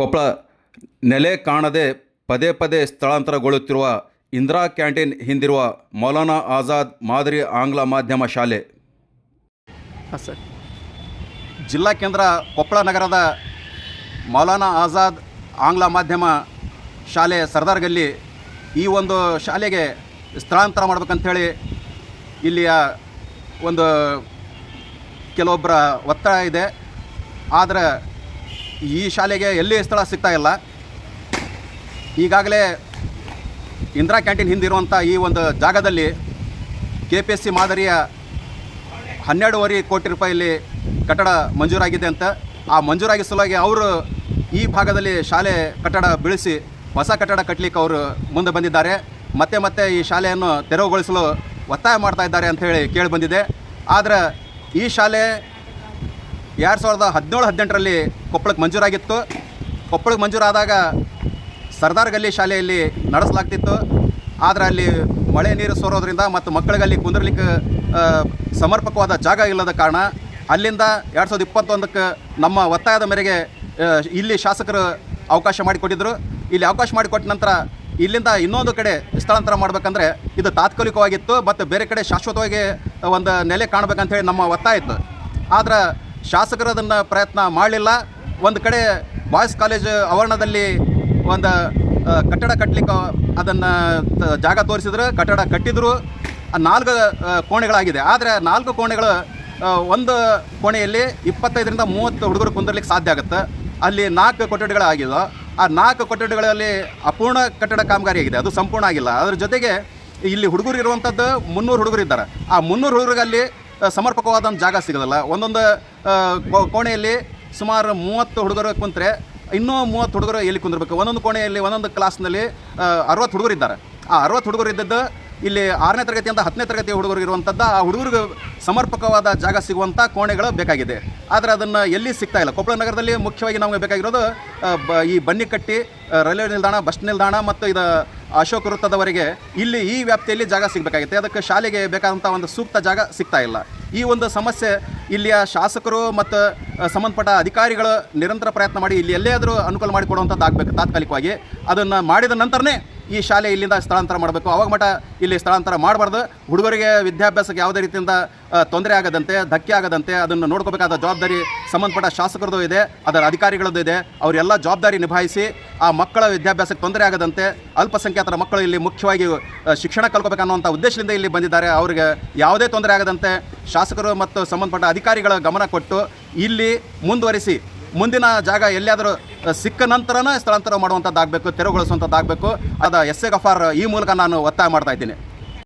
ಕೊಪ್ಪಳ ನೆಲೆ ಕಾಣದೆ ಪದೇ ಪದೇ ಸ್ಥಳಾಂತರಗೊಳ್ಳುತ್ತಿರುವ ಇಂದಿರಾ ಕ್ಯಾಂಟೀನ್ ಹಿಂದಿರುವ ಮೌಲಾನಾ ಆಜಾದ್ ಮಾದರಿ ಆಂಗ್ಲ ಮಾಧ್ಯಮ ಶಾಲೆ. ಹಾಂ ಸರ್. ಜಿಲ್ಲಾ ಕೇಂದ್ರ ಕೊಪ್ಪಳ ನಗರದ ಮೌಲಾನಾ ಆಜಾದ್ ಆಂಗ್ಲ ಮಾಧ್ಯಮ ಶಾಲೆ ಸರ್ದಾರ್ ಗಲ್ಲಿ ಈ ಒಂದು ಶಾಲೆಗೆ ಸ್ಥಳಾಂತರ ಮಾಡ್ಬೇಕಂಥೇಳಿ ಇಲ್ಲಿಯ ಒಂದು ಕೆಲವೊಬ್ಬರ ಒತ್ತಡ ಇದೆ. ಆದರೆ ಈ ಶಾಲೆಗೆ ಎಲ್ಲಿ ಸ್ಥಳ ಸಿಗ್ತಾ ಇಲ್ಲ. ಈಗಾಗಲೇ ಇಂದಿರಾ ಕ್ಯಾಂಟೀನ್ ಹಿಂದಿರುವಂಥ ಈ ಒಂದು ಜಾಗದಲ್ಲಿ ಕೆ ಪಿ ಎಸ್ ಸಿ ಮಾದರಿಯ ಹನ್ನೆರಡೂವರೆ ಕೋಟಿ ರೂಪಾಯಲ್ಲಿ ಕಟ್ಟಡ ಮಂಜೂರಾಗಿದೆ ಅಂತ. ಆ ಮಂಜೂರಾಗಿ ಸಲುವಾಗಿ ಅವರು ಈ ಭಾಗದಲ್ಲಿ ಶಾಲೆ ಕಟ್ಟಡ ಬೆಳೆಸಿ ಹೊಸ ಕಟ್ಟಡ ಕಟ್ಟಲಿಕ್ಕೆ ಅವರು ಮುಂದೆ ಬಂದಿದ್ದಾರೆ. ಮತ್ತೆ ಮತ್ತೆ ಈ ಶಾಲೆಯನ್ನು ತೆರವುಗೊಳಿಸಲು ಒತ್ತಾಯ ಮಾಡ್ತಾ ಇದ್ದಾರೆ ಅಂತ ಹೇಳಿ ಕೇಳಿ ಬಂದಿದೆ. ಆದರೆ ಈ ಶಾಲೆ ಎರಡು ಸಾವಿರದ ಹದಿನೇಳು, ಹದಿನೆಂಟರಲ್ಲಿ ಕೊಪ್ಪಳಕ್ಕೆ ಮಂಜೂರಾಗಿತ್ತು. ಕೊಪ್ಪಳಕ್ಕೆ ಮಂಜೂರಾದಾಗ ಸರ್ದಾರ್ ಗಲ್ಲಿ ಶಾಲೆಯಲ್ಲಿ ನಡೆಸಲಾಗ್ತಿತ್ತು. ಆದರೆ ಅಲ್ಲಿ ಮಳೆ ನೀರು ಸೋರೋದ್ರಿಂದ ಮತ್ತು ಮಕ್ಕಳಿಗೆ ಅಲ್ಲಿ ಕುಂದಿರ್ಲಿಕ್ಕೆ ಸಮರ್ಪಕವಾದ ಜಾಗ ಇಲ್ಲದ ಕಾರಣ ಅಲ್ಲಿಂದ ಎರಡು ಸಾವಿರದ ಇಪ್ಪತ್ತೊಂದಕ್ಕೆ ನಮ್ಮ ಒತ್ತಾಯದ ಮೇರೆಗೆ ಇಲ್ಲಿ ಶಾಸಕರು ಅವಕಾಶ ಮಾಡಿಕೊಟ್ಟಿದ್ದರು ಇಲ್ಲಿ ಅವಕಾಶ ಮಾಡಿಕೊಟ್ಟ ನಂತರ ಇಲ್ಲಿಂದ ಇನ್ನೊಂದು ಕಡೆ ಸ್ಥಳಾಂತರ ಮಾಡಬೇಕಂದ್ರೆ ಇದು ತಾತ್ಕಾಲಿಕವಾಗಿತ್ತು. ಮತ್ತು ಬೇರೆ ಕಡೆ ಶಾಶ್ವತವಾಗಿ ಒಂದು ನೆಲೆ ಕಾಣಬೇಕಂತ ಹೇಳಿ ನಮ್ಮ ಒತ್ತಾಯ ಇತ್ತು. ಆದ್ರೆ ಶಾಸಕರು ಅದನ್ನು ಪ್ರಯತ್ನ ಮಾಡಲಿಲ್ಲ. ಒಂದು ಕಡೆ ಬಾಯ್ಸ್ ಕಾಲೇಜ್ ಆವರಣದಲ್ಲಿ ಒಂದು ಕಟ್ಟಡ ಕಟ್ಟಲಿಕ್ಕೆ ಅದನ್ನು ಜಾಗ ತೋರಿಸಿದ್ರು, ಕಟ್ಟಡ ಕಟ್ಟಿದ್ರು. ನಾಲ್ಕು ಕೋಣೆಗಳಾಗಿದೆ. ಆದರೆ ನಾಲ್ಕು ಕೋಣೆಗಳು ಒಂದು ಕೋಣೆಯಲ್ಲಿ ಇಪ್ಪತ್ತೈದರಿಂದ ಮೂವತ್ತು ಹುಡುಗರು ಕುಂದಿರ್ಲಿಕ್ಕೆ ಸಾಧ್ಯ ಆಗುತ್ತೆ. ಅಲ್ಲಿ ನಾಲ್ಕು ಕೊಠಡಿಗಳಾಗಿದ್ದು ಆ ನಾಲ್ಕು ಕೊಠಡಿಗಳಲ್ಲಿ ಅಪೂರ್ಣ ಕಟ್ಟಡ ಕಾಮಗಾರಿ ಆಗಿದೆ. ಅದು ಸಂಪೂರ್ಣ ಆಗಿಲ್ಲ. ಅದರ ಜೊತೆಗೆ ಇಲ್ಲಿ ಹುಡುಗರು ಇರುವಂಥದ್ದು ಮುನ್ನೂರು ಹುಡುಗರು ಇದ್ದಾರೆ. ಆ ಮುನ್ನೂರು ಹುಡುಗರಿಗೆ ಆ, ಒಂದು ಜಾಗ ಸಿಗೋದಲ್ಲ ಒಂದೊಂದು ಕೋಣೆಯಲ್ಲಿ ಸುಮಾರು ಮೂವತ್ತು ಹುಡುಗರು ಕುಂತ್ರೆ ಇನ್ನೂ ಮೂವತ್ತು ಹುಡುಗರು ಎಲ್ಲಿ ಕುಂದಿರ್ಬೇಕು? ಒಂದೊಂದು ಕೋಣೆಯಲ್ಲಿ ಒಂದೊಂದು ಕ್ಲಾಸ್ನಲ್ಲಿ ಅರವತ್ತು ಹುಡುಗರು ಇದ್ದಾರೆ. ಆ ಅರವತ್ತು ಹುಡುಗರು ಇದ್ದದ್ದು ಇಲ್ಲಿ ಆರನೇ ತರಗತಿಯಿಂದ ಹತ್ತನೇ ತರಗತಿಯ ಹುಡುಗರು ಇರುವಂಥದ್ದು ಆ ಹುಡುಗರಿಗೆ ಸಮರ್ಪಕವಾದ ಜಾಗ ಸಿಗುವಂಥ ಕೋಣೆಗಳು ಬೇಕಾಗಿದೆ. ಆದರೆ ಅದನ್ನು ಎಲ್ಲಿ ಸಿಗ್ತಾ ಇಲ್ಲ. ಕೊಪ್ಪಳ ನಗರದಲ್ಲಿ ಮುಖ್ಯವಾಗಿ ನಮಗೆ ಬೇಕಾಗಿರೋದು ಈ ಬನ್ನಿಕಟ್ಟಿ ರೈಲ್ವೆ ನಿಲ್ದಾಣ ಬಸ್ ನಿಲ್ದಾಣ ಮತ್ತು ಇದು ಅಶೋಕ ವೃತ್ತದವರಿಗೆ ಇಲ್ಲಿ ಈ ವ್ಯಾಪ್ತಿಯಲ್ಲಿ ಜಾಗ ಸಿಗಬೇಕಾಗಿತ್ತು. ಅದಕ್ಕೆ ಶಾಲೆಗೆ ಬೇಕಾದಂಥ ಒಂದು ಸೂಕ್ತ ಜಾಗ ಸಿಗ್ತಾ ಇಲ್ಲ. ಈ ಒಂದು ಸಮಸ್ಯೆ ಇಲ್ಲಿಯ ಶಾಸಕರು ಮತ್ತು ಸಂಬಂಧಪಟ್ಟ ಅಧಿಕಾರಿಗಳು ನಿರಂತರ ಪ್ರಯತ್ನ ಮಾಡಿ ಇಲ್ಲಿ ಎಲ್ಲೇ ಆದರೂ ಅನುಕೂಲ ಮಾಡಿಕೊಡುವಂಥದ್ದು ಆಗಬೇಕು ತಾತ್ಕಾಲಿಕವಾಗಿ. ಅದನ್ನು ಮಾಡಿದ ನಂತರನೇ ಈ ಶಾಲೆ ಇಲ್ಲಿಂದ ಸ್ಥಳಾಂತರ ಮಾಡಬೇಕು. ಅವಾಗ ಮಟ್ಟ ಇಲ್ಲಿ ಸ್ಥಳಾಂತರ ಮಾಡಬಾರ್ದು. ಹುಡುಗರಿಗೆ ವಿದ್ಯಾಭ್ಯಾಸಕ್ಕೆ ಯಾವುದೇ ರೀತಿಯಿಂದ ತೊಂದರೆ ಆಗದಂತೆ, ಧಕ್ಕೆ ಆಗದಂತೆ ಅದನ್ನು ನೋಡ್ಕೋಬೇಕಾದ ಜವಾಬ್ದಾರಿ ಸಂಬಂಧಪಟ್ಟ ಶಾಸಕರದ್ದು ಇದೆ, ಅದರ ಅಧಿಕಾರಿಗಳದ್ದು ಇದೆ. ಅವರೆಲ್ಲ ಜವಾಬ್ದಾರಿ ನಿಭಾಯಿಸಿ, ಆ ಮಕ್ಕಳ ವಿದ್ಯಾಭ್ಯಾಸಕ್ಕೆ ತೊಂದರೆ ಆಗದಂತೆ ಅಲ್ಪಸಂಖ್ಯಾತರ ಮಕ್ಕಳು ಇಲ್ಲಿ ಮುಖ್ಯವಾಗಿ ಶಿಕ್ಷಣ ಕಲ್ಕೋಬೇಕನ್ನುವಂಥ ಉದ್ದೇಶದಿಂದ ಇಲ್ಲಿ ಬಂದಿದ್ದಾರೆ. ಅವರಿಗೆ ಯಾವುದೇ ತೊಂದರೆ ಆಗದಂತೆ ಶಾಸಕರು ಮತ್ತು ಸಂಬಂಧಪಟ್ಟ ಅಧಿಕಾರಿಗಳ ಗಮನ ಕೊಟ್ಟು ಇಲ್ಲಿ ಮುಂದುವರಿಸಿ. ಮುಂದಿನ ಜಾಗ ಎಲ್ಲಿಯಾದರೂ ಸಿಕ್ಕ ನಂತರನೇ ಸ್ಥಳಾಂತರ ಮಾಡುವಂಥದ್ದಾಗಬೇಕು, ತೆರವುಗೊಳಿಸುವಂಥದ್ದಾಗಬೇಕು. ಅದ ಎಸ್ ಎ ಗಫಾರ್, ಈ ಮೂಲಕ ನಾನು ಒತ್ತಾಯ ಮಾಡ್ತಾ ಇದ್ದೀನಿ.